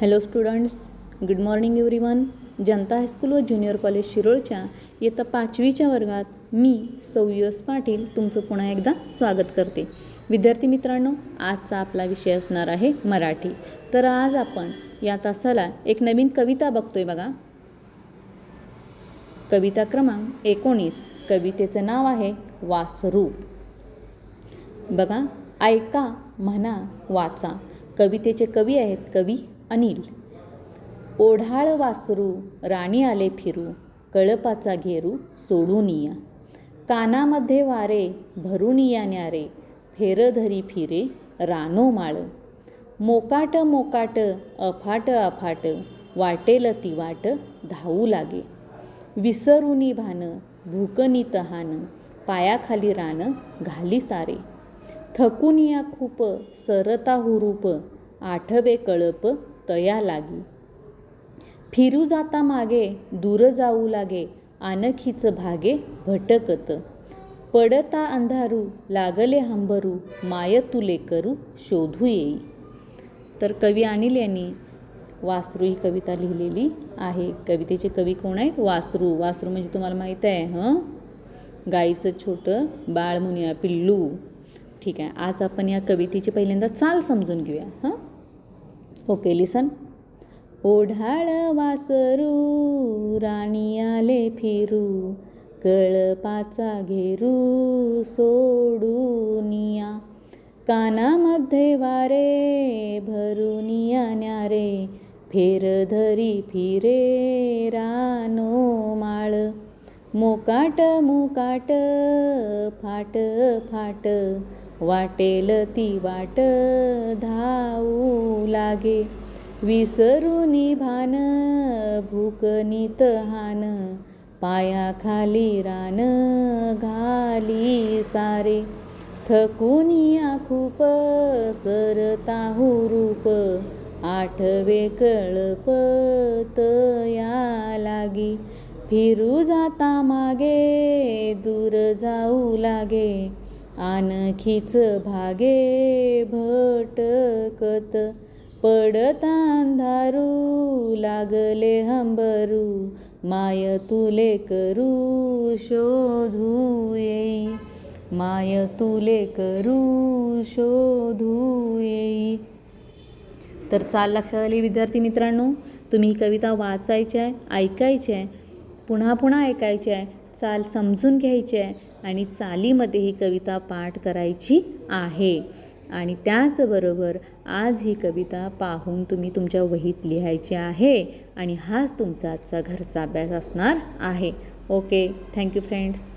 Hello students good morning everyone. Janata high school व junior college शिरोळच्या इयत्ता पाचवीच्या वर्गात मी सौयस पाटील तुमचं पुन्हा एकदा स्वागत करते. विद्यार्थी मित्रांनो आजचा आपला विषय असणार आहे मराठी. तर आज आपण या तासाला एक नवीन कविता बघतोय बघा. कविता क्रमांक एकोणीस. कवितेचं नाव आहे वासरू. बघा ऐका म्हणा वाचा. कवितेचे कवी आहेत कवी अनिल. ओढाळ वासरू राणी आले फिरू कळपाचा घेरू सोडून या कानामध्ये वारे भरून या न्यारे फेरधरी फिरे रानो माळ. मोकाट मोकाट अफाट अफाट वाटेल ती वाट धावू लागे. विसरुनी भान भूकनी तहान पायाखाली रान घाली सारे. थकून या खूप सरता हुरूप आठवे कळप तया लागी. फिरू जाता मागे दूर जाऊ लागे आणखीच भागे भटकत. पडता अंधारू लागले हंबरू माय तुले करू शोधू येई. तर कवी अनिल यांनी वासरू ही कविता लिहिलेली आहे. कवितेचे कवी कोण आहेत? वासरू. वासरू म्हणजे तुम्हाला माहीत आहे हं? गाईचं छोटं बाळ मुनिया पिल्लू. ठीक आहे आज आपण या कवितेची पहिल्यांदा चाल समजून घेऊया हं? ओके लिसन ओढाळ वासरू राणी आले फिरू कळपाचा घेरू सोडूनिया कानामध्ये वारे भरुनिया न्यारे फेर धरी फिरे रानो माळ. मोकाट मुकाट फाट फाट वाटेल ती वाट धा लागे. विसरून भान भूकनी तहान पायाखाली रान घाली सारे. थकुनिया खूप सरता रूप. आठवे कळप तया लागी. फिरू जाता मागे दूर जाऊ लागे. आणखीच भागे भटकत पडता अंधारू लागले हंबरू माय तुले करू शोधू येई माय तुले करू शोधू येई तर चाल लक्षात आली विद्यार्थी मित्रांनो तुम्ही ही कविता वाचायची आहे ऐकायची आहे पुन्हा पुन्हा ऐकायची आहे चाल समजून घ्यायची आहे आणि चालीमध्ये ही कविता पाठ करायची आहे. आणि त्याचबरोबर आज ही कविता पाहून तुम्ही तुमच्या वहीत लिहायची आहे आणि हाच तुमचा आजचा घरचा अभ्यास असणार आहे. Okay thank you friends.